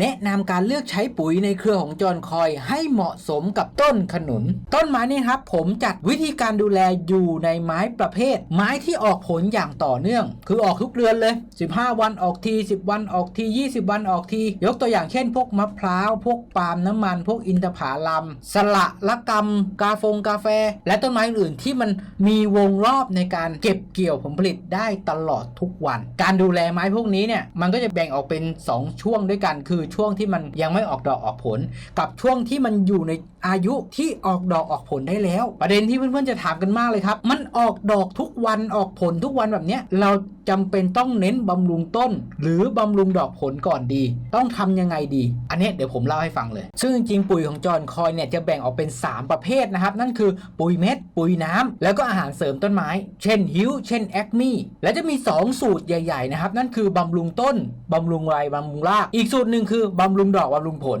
แนะนำการเลือกใช้ปุ๋ยในเครือของจอนคอยให้เหมาะสมกับต้นขนุน ต้นไม้นี่ครับผมจัดวิธีการดูแลอยู่ในไม้ประเภท ไม้ที่ออกผลอย่างต่อเนื่อง คือออกทุกเดือนเลย 15 วันออกที 10 วันออกที 20 วันออกที ยกตัวอย่างเช่น พวกมะพร้าว พวกปาล์มน้ำมัน พวกอินทผลัม สละละกำกาฟงกาแฟ และต้นไม้อื่นที่มันมีวงรอบในการเก็บเกี่ยวผลผลิตได้ตลอดทุกวัน การดูแลไม้พวกนี้เนี่ยมันก็จะแบ่งออกเป็น 2 ช่วงด้วยกันคือช่วงที่มันยังไม่ออกดอกออกผล กับช่วงที่มันอยู่ในอายุที่ออกดอกออกผลได้แล้ว ประเด็นที่เพื่อนๆจะถามกันมากเลยครับ มันออกดอกทุกวันออกผลทุกวันแบบเนี้ยเรา จำเป็นต้องเน้นบำรุงต้น หรือบำรุงดอกผลก่อนดี ต้องทำยังไงดี อันนี้เดี๋ยวผมเล่าให้ฟังเลย ซึ่งจริงๆปุ๋ยของจอห์นคอยเนี่ยจะแบ่งออกเป็น 3 ประเภทนะครับ นั่นคือปุ๋ยเม็ด ปุ๋ยน้ำ แล้วก็อาหารเสริมต้นไม้ เช่นฮิวเช่นแอคมี่และจะมี 2 สูตรใหญ่ๆนะครับ นั่นคือบำรุงต้นบำรุงไรบำรุงราก อีกสูตรหนึ่งคือบำรุงดอกบำรุงผล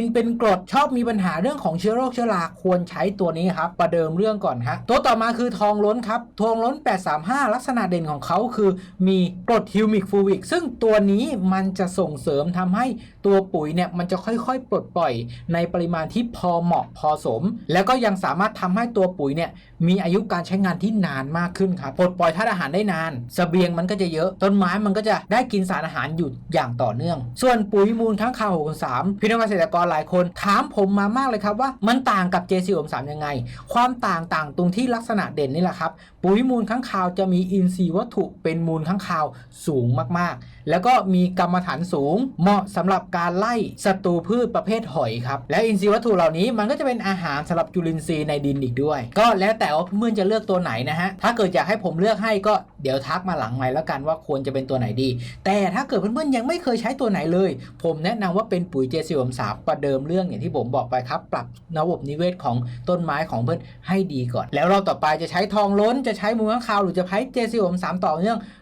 นเป็นกรดชอบมีปัญหาเรื่องของเชื้อโรคเชื้อราควรใช้ตัวนี้ครับ ประเดิมเรื่องก่อนฮะตัวต่อมาคือทองล้นครับ ทองล้น 835 ลักษณะเด่นของเขาคือมีกรดฮิวมิกฟูวิกซึ่งตัวนี้มันจะส่งเสริมทำให้ตัวปุ๋ยเนี่ยมันจะค่อยๆ ปลดปล่อยในปริมาณที่พอเหมาะพอสม แล้วก็ยังสามารถทำให้ตัวปุ๋ยเนี่ยมีอายุการใช้งานที่นานมากขึ้นครับปลดปล่อยธาตุอาหารได้นานเสบียงมันก็จะเยอะต้นไม้มันก็จะได้กินสารอาหารอยู่อย่างต่อเนื่อง ส่วนปุ๋ยมูลทั้างคาว63พี่น้องเกษตรกรหลายคนถามผมมามากเลยครับว่ามันต่างกับ JC 63ยังไง ความต่างต่างตรงที่ลักษณะเด่นนี่แหละครับปุ๋ยมูลข้างคาวจะมีอินทรีย์วัตถุเป็นมูลข้างคาวสูงมากๆ แล้วก็มีกรรมฐานสูง เหมาะสำหรับการไล่ศัตรูพืชประเภทหอยครับ และอินทรีย์วัตถุเหล่านี้มันก็จะเป็นอาหารสำหรับจุลินทรีย์ในดินอีกด้วย ก็แล้วแต่ว่าเพื่อนจะเลือกตัวไหนนะฮะ ถ้าเกิดอยากให้ผมเลือกให้ก็เดี๋ยวทักมาหลังไมค์แล้วกันว่าควรจะเป็นตัวไหนดี แต่ถ้าเกิดเพื่อนๆยังไม่เคยใช้ตัวไหนเลย ผมแนะนำว่าเป็นปุ๋ยเจสิวมสามประเดิมเรื่องอย่างที่ผมบอกไปครับ ปรับระบบนิเวศของต้นไม้ของเพื่อนให้ดีก่อน แล้วเราต่อไปจะใช้ทองล้นจะใช้มูลค้างคาวหรือจะใช้เจสิวมสามต่อเนื่อง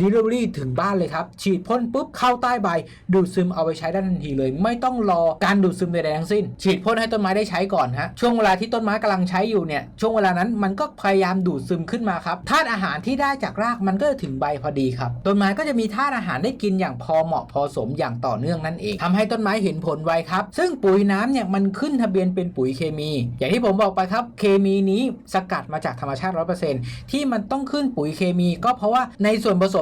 Delivery ถึงบ้านเลยครับ ฉีดพ่นปุ๊บเข้าใต้ใบ ดูดซึมเอาไปใช้ได้ทันทีเลย ไม่ต้องรอการดูดซึมใดๆทั้งสิ้น ฉีดพ่นให้ต้นไม้ได้ใช้ก่อนฮะช่วงเวลาที่ต้นไม้กำลังใช้อยู่เนี่ยช่วงเวลานั้นมันก็พยายามดูดซึมขึ้นมาครับธาตุอาหารที่ได้จากรากมันก็จะถึงใบพอดีครับต้นไม้ก็จะมีธาตุอาหารได้กินอย่างพอเหมาะพอสมอย่างต่อเนื่องนั่นเองทำให้ต้นไม้เห็นผลไวครับซึ่งปุ๋ยน้ำเนี่ยมันขึ้นทะเบียนเป็นปุ๋ยเคมี อย่างที่ผมบอกไปครับเคมีนี้สกัดมาจากธรรมชาติ 100%ที่มันต้องขึ้นปุ๋ยเคมี ก็เพราะว่าในส่วนผส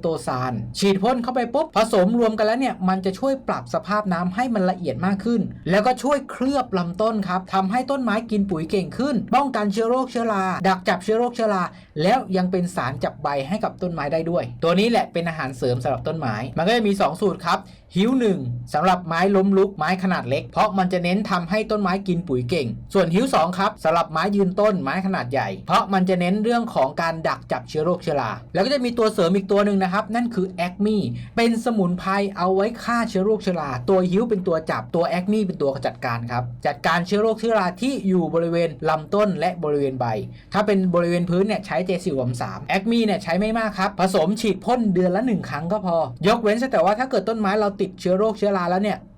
โตซาน ฉีดพ่นเข้าไปปุ๊บผสมรวมกันแล้วเนี่ยมันจะช่วยปรับสภาพน้ำให้มันละเอียดมากขึ้น แล้วก็ช่วยเคลือบลำต้นครับทำให้ต้นไม้กินปุ๋ยเก่งขึ้น ป้องกันเชื้อโรคเชื้อราดักจับเชื้อโรคเชื้อราแล้วยังเป็นสารจับใบให้กับต้นไม้ได้ด้วย ตัวนี้แหละเป็นอาหารเสริมสำหรับต้นไม้มันก็จะมี 2 สูตรครับ หิวหนึ่งสำหรับไม้ล้มลุกไม้ขนาดเล็ก เพราะมันจะเน้นทำให้ต้นไม้กินปุ๋ยเก่ง ส่วนหิวสองครับสำหรับไม้ยืนต้นไม้ขนาดใหญ่ เพราะมันจะเน้นเรื่องของการดักจับเชื้อโรคเชื้อราแล้วก็จะมีตัวเสริมอีกตัวหนึ่งนะครับ นั่นคือแอคมีเป็นสมุนไพรเอาไว้ฆ่าเชื้อโรคเชื้อราตัวหิวเป็นตัวจับตัวแอคมีเป็นตัวจัดการครับจัดการเชื้อโรคเชื้อราที่อยู่บริเวณลำต้นและบริเวณใบ ถ้าเป็นบริเวณพื้นเนี่ยใช้เจสิวมสามแอคมีเนี่ยใช้ไม่มากครับผสมฉีดพ่นเดือนละหนึ่งครั้งก็พอ ยกเว้นแต่ว่าถ้าเกิดต้นไม้เราติดเชื้อโรคเชื้อราแล้วเนี่ย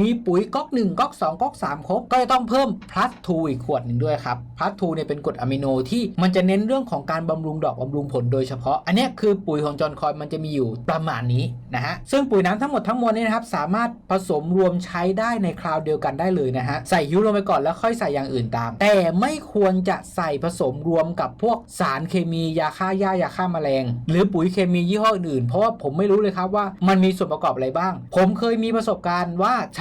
มีปุ๋ยก๊อก1ก๊อก2ก๊อก3ครบ ก็จะต้องเพิ่ม plus 2อีกขวดหนึ่งด้วยครับ plus 2เนี่ยเป็นกรดอะมิโนที่มันจะเน้นเรื่องของการบำรุงดอกบำรุงผลโดยเฉพาะ อันนี้คือปุ๋ยของจอห์นคอยมันจะมีอยู่ประมาณนี้นะฮะ ซึ่งปุ๋ยน้ำทั้งหมดทั้งมวลนี้นะครับสามารถผสมรวมใช้ได้ในคราวเดียวกันได้เลยนะฮะ ใส่ฮิวลงไปก่อนแล้วค่อยใส่อย่างอื่นตาม แต่ไม่ควรจะใส่ผสมรวมกับพวกสารเคมียาฆ่าหญ้ายาฆ่าแมลง หรือปุ๋ยเคมียี่ห้ออื่นๆเพราะว่าผมไม่รู้เลยครับว่ามันมีส่วนประกอบอะไรบ้าง ผมเคยมีประสบการณ์ว่าใช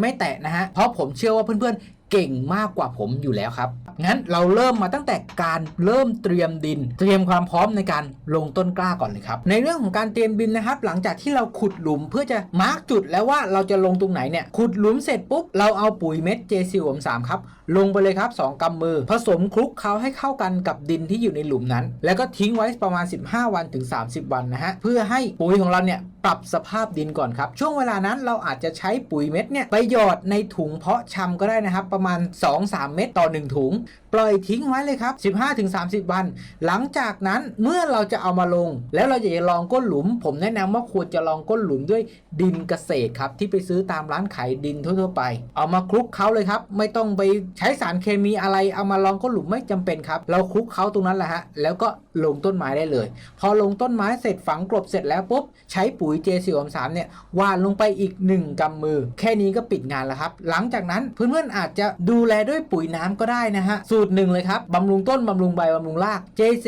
ไม่แตะนะฮะ เพราะผมเชื่อว่าเพื่อนๆ เก่งมากกว่าผมอยู่แล้วครับ งั้นเราเริ่มมาตั้งแต่การเริ่มเตรียมดิน เตรียมความพร้อมในการลงต้นกล้าก่อนเลยครับ ในเรื่องของการเตรียมดินนะครับ หลังจากที่เราขุดหลุมเพื่อจะมาร์กจุดแล้วว่าเราจะลงตรงไหนเนี่ย ขุดหลุมเสร็จปุ๊บ เราเอาปุ๋ยเม็ดเจซิลสามครับลงไปเลยครับ 2กำมือ ผสมคลุกเคล้าให้เข้ากันกับดินที่อยู่ในหลุมนั้น แล้วก็ทิ้งไว้ประมาณ 15 วันถึง 30 วันนะฮะเพื่อให้ปุ๋ยของเราเนี่ยปรับสภาพดินก่อนครับ ช่วงเวลานั้นเราอาจจะใช้ปุ๋ยเม็ดเนี่ยไปหยอดในถุงเพาะชำก็ได้นะครับ ประมาณ 2-3 เม็ดต่อ 1 ถุง ปล่อยทิ้งไว้เลยครับ 15-30 วัน หลังจากนั้นเมื่อเราจะเอามาลง แล้วเราอยากจะลองก้นหลุม ผมแนะนำว่าควรจะลองก้นหลุมด้วยดินเกษตรครับ ที่ไปซื้อตามร้านขายดินทั่วๆไป เอามาคลุกเคล้าเลยครับ ไม่ต้องไปใช้สารเคมีอะไรเอามาลองก้นหลุมไม่จำเป็นครับ เราคลุกเคล้าตรงนั้นแหละฮะแล้วก็ลงต้นไม้ได้เลย พอลงต้นไม้เสร็จฝังกลบเสร็จแล้วปุ๊บใช้ปุ๋ยุย J4 3เนี่ยหวานลงไปอีก 1กำมือ แค่นี้ก็ปิดงานแล้วครับ หลังจากนั้นเพื่อนๆอาจจะดูแลด้วยปุ๋ยน้ำก็ได้นะฮะ สูตรหนึ่งเลยครับบำรุงต้นบำรุงใบบำรุงราก JC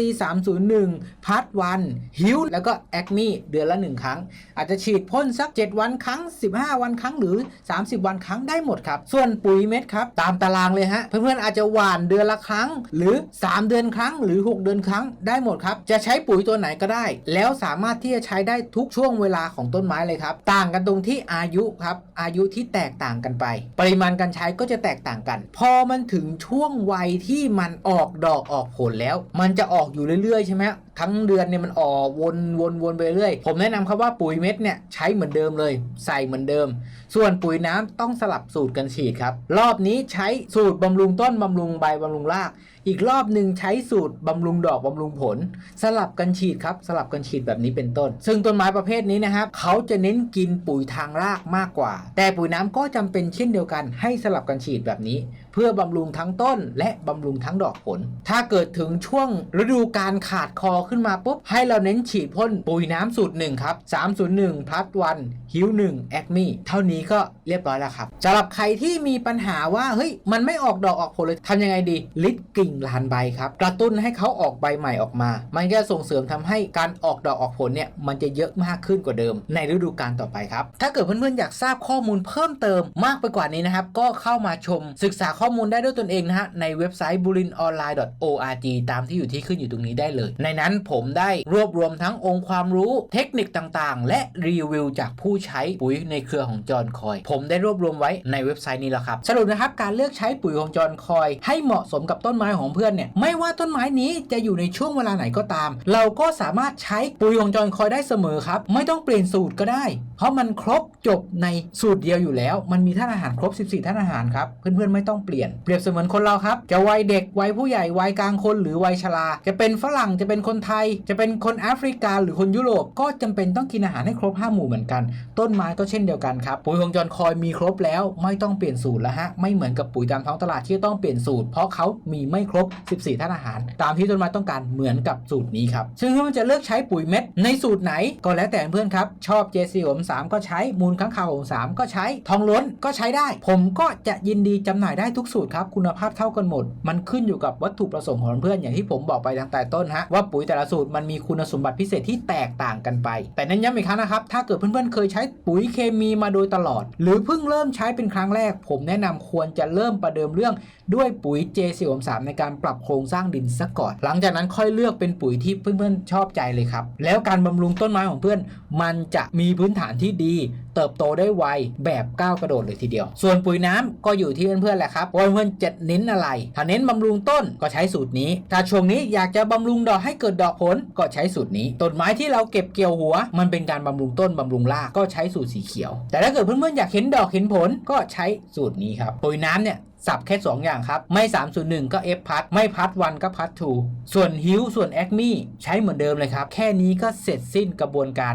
301พัดวันฮิวแล้วก็แอคมีเดือนละ 1 ครั้ง อาจจะฉีดพ่นสัก 7 วันครั้ง 15 วันครั้งหรือ 30 วันครั้งได้หมดครับ ส่วนปุ๋ยเม็ดครับ ตามตารางเลยฮะ เพื่อนๆอาจจะหว่านเดือนละครั้ง หรือ 3 เดือนครั้งหรือ 6 เดือนครั้งได้หมดครับ จะใช้ปุ๋ยตัวไหนก็ได้ แล้วสามารถที่จะใช้ได้ทุกช่วงเวลาของต้นไม้เลยครับ ต่างกันตรงที่อายุครับ อายุที่แตกต่างกันไป ปริมาณการใช้ก็จะแตกต่างกัน พอมันถึงช่วงวัยที่มันออกดอกออกผลแล้ว มันจะออกอยู่เรื่อยๆ ใช่ไหมทั้งเดือนเนี่ยมันออกวนวนวนไปเรื่อย ผมแนะนำครับว่าปุ๋ยเม็ดเนี่ยใช้เหมือนเดิมเลย ใส่เหมือนเดิม ส่วนปุ๋ยน้ำต้องสลับสูตรกันฉีดครับ รอบนี้ใช้สูตรบำรุงต้นบำรุงใบบำรุงราก อีกรอบหนึ่งใช้สูตรบำรุงดอกบำรุงผล สลับกันฉีดครับ สลับกันฉีดแบบนี้เป็นต้น ซึ่งต้นไม้ประเภทนี้นะครับเขาจะเน้นกินปุ๋ยทางรากมากกว่า แต่ปุ๋ยน้ำก็จำเป็นเช่นเดียวกัน ให้สลับกันฉีดแบบนี้ เพื่อบำรุงทั้งต้น และบำรุงทั้งดอกผล ถ้าเกิดถึงช่วงฤดูการขาดคอขึ้นมาปุ๊บ ให้เราเน้นฉีดพ่นปุ๋ยน้ำสูตรหนึ่งครับ301พลัสวันฮิว1แอคมีเท่านี้ก็เรียบร้อยแล้วครับสำหรับใครที่มีปัญหาว่าเฮ้ยมันไม่ออกดอกออกผลเลยทำยังไงดี ลิดกิ่งลานใบครับ กระตุ้นให้เขาออกใบใหม่ออกมา มันก็ส่งเสริมทำให้การออกดอกออกผลเนี่ยมันจะเยอะมากขึ้นกว่าเดิม ในฤดูกาลต่อไปครับ ถ้าเกิดเพื่อนๆอยากทราบข้อมูลเพิ่มเติมมากไปกว่านี้นะครับ ก็เข้ามาชมศึกษาข้อมูลได้ด้วยตนเองนะฮะในเว็บไซต์ bulinonline.org ตามที่อยู่ที่ขึ้นอยู่ตรงนี้ได้เลย ในนั้นผมได้รวบรวมทั้งองค์ความรู้เทคนิคต่างๆ และรีวิวจากผู้ใช้ปุ๋ยในเครือของจอห์นคอย ผมได้รวบรวมไว้ในเว็บไซต์นี้แล้วครับ สรุปนะครับการเลือกใช้ปุ๋ยของจอห์นคอย ให้เหมาะสมกับต้นไม้ของเพื่อนเนี่ยไม่ว่าต้นไม้นี้จะอยู่ในช่วงเวลาไหนก็ตาม เราก็สามารถใช้ปุ๋ยของจอห์นคอยได้เสมอครับ ไม่ต้องเปลี่ยนสูตรก็ได้ เพราะมันครบจบในสูตรเดียวอยู่แล้ว มันมีท่านอาหารครบ 14ท่านอาหารครับเพื่อนๆไม่ต้องเปลี่ยนเปรียบเสมือนคนเราครับจะวัยเด็กวัยผู้ใหญ่วัยกลางคนหรือวัยชราจะเป็นฝรั่งจะเป็นคนไทย จะเป็นคนแอฟริกาหรือคนยุโรปก็จำเป็นต้องกินอาหารให้ครบ5หมู่เหมือนกัน ต้นไม้ก็เช่นเดียวกันครับปุ๋ยของจอห์นคอยมีครบแล้วไม่ต้องเปลี่ยนสูตรแล้วฮะไม่เหมือนกับปุ๋ยตามท้องตลาดที่ต้องเปลี่ยนสูตร เพราะเขามีไม่ครบ 14ท่านอาหาร ตามที่ต้นไม้ต้องการเหมือนกับสูตรนี้ครับซึ่งถ้ามันจะเลือกใช้ปุ๋ยเม็ดในสูตรไหนก็แล้วแต่เพื่อนครับชอบ JC ผม3ก็ใช้มูลค้างคาวผม3ก็ใช้ทองล้นก็ใช้ได้ ผมก็จะยินดีจำหน่ายได้ทุกสูตรครับคุณภาพเท่ากันหมด มันขึ้นอยู่กับวัตถุประสงค์ของเพื่อนอย่างที่ผมบอกไปตั้งแต่ต้นฮะว่าปุ๋ยแต่ละสูตรมันมีคุณสมบัติพิเศษที่แตกต่างกันไป แต่เน้นย้ำอีกครั้งนะครับ ถ้าเกิดเพื่อนๆเคยใช้ปุ๋ยเคมีมาโดยตลอด หรือเพิ่งเริ่มใช้เป็นครั้งแรก ผมแนะนำควรจะเริ่มประเดิมเรื่องด้วยปุ๋ย J4 3ในการปรับโครงสร้างดินซะก่อน หลังจากนั้นค่อยเลือกเป็นปุ๋ยที่เพื่อนๆชอบใจเลยครับ แล้วการบำรุงต้นไม้ของเพื่อน มันจะมีพื้นฐานที่ดีเติบโตได้ไวแบบก้าวกระโดดเลยทีเดียว ส่วนปุ๋ยน้ำก็อยู่ที่เพื่อนๆแหละครับว่าเพื่อนจะเน้นอะไร ถ้าเน้นบำรุงต้นก็ใช้สูตรนี้ ถ้าช่วงนี้อยากจะบำรุงดอกให้เกิดดอกผลก็ใช้สูตรนี้ ต้นไม้ที่เราเก็บเกี่ยวหัว มันเป็นการบำรุงต้นบำรุงรากก็ใช้สูตรสีเขียว แต่ถ้าเกิดเพื่อนๆอยากเห็นดอกเห็นผลก็ใช้สูตรนี้ครับปุ๋ยน้ำเนี่ยสับแค่ 2 อย่างครับ ไม่ 301 ก็ F พัดไม่พัดวันก็พัดทูส่วนฮิวส่วนแอคมี่ใช้เหมือนเดิมเลยครับ แค่นี้ก็เสร็จสิ้นกระบวนการ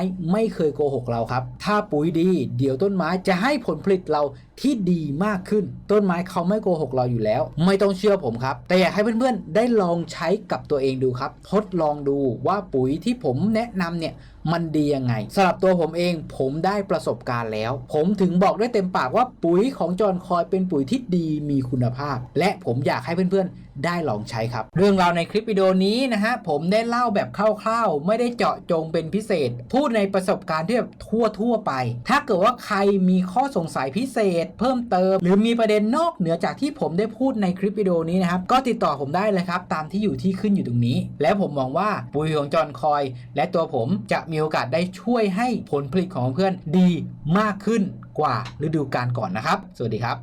ไม่เคยโกหกเราครับ ถ้าปุ๋ยดี เดี๋ยวต้นไม้จะให้ผลผลิตเรา ที่ดีมากขึ้น ต้นไม้เขาไม่โกหกเราอยู่แล้ว ไม่ต้องเชื่อผมครับ แต่อยากให้เพื่อนๆ ได้ลองใช้กับตัวเองดูครับ ทดลองดูว่าปุ๋ยที่ผมแนะนำเนี่ยมันดียังไงสำหรับตัวผมเองผมได้ประสบการณ์แล้ว ผมถึงบอกได้เต็มปากว่าปุ๋ยของจอนคอยเป็นปุ๋ยที่ดีมีคุณภาพ และผมอยากให้เพื่อนๆ ได้ลองใช้ครับ เรื่องราวในคลิปวิดีโอนี้นะฮะผมได้เล่าแบบคร่าวๆ ไม่ได้เจาะจงเป็นพิเศษ พูดในประสบการณ์ที่แบบทั่วๆไป ถ้าเกิดว่าใครมีข้อสงสัยพิเศษเพิ่มเติม หรือมีประเด็นนอกเหนือจากที่ผมได้พูดในคลิปวิดีโอนี้นะครับ ก็ติดต่อผมได้เลยครับ ตามที่อยู่ที่ขึ้นอยู่ตรงนี้ และผมมองว่าปุ๋ยของจอห์นคอย และตัวผมจะมีโอกาสได้ช่วยให้ผลผลิตของเพื่อนดีมากขึ้นกว่าฤดูกาลก่อนนะครับ สวัสดีครับ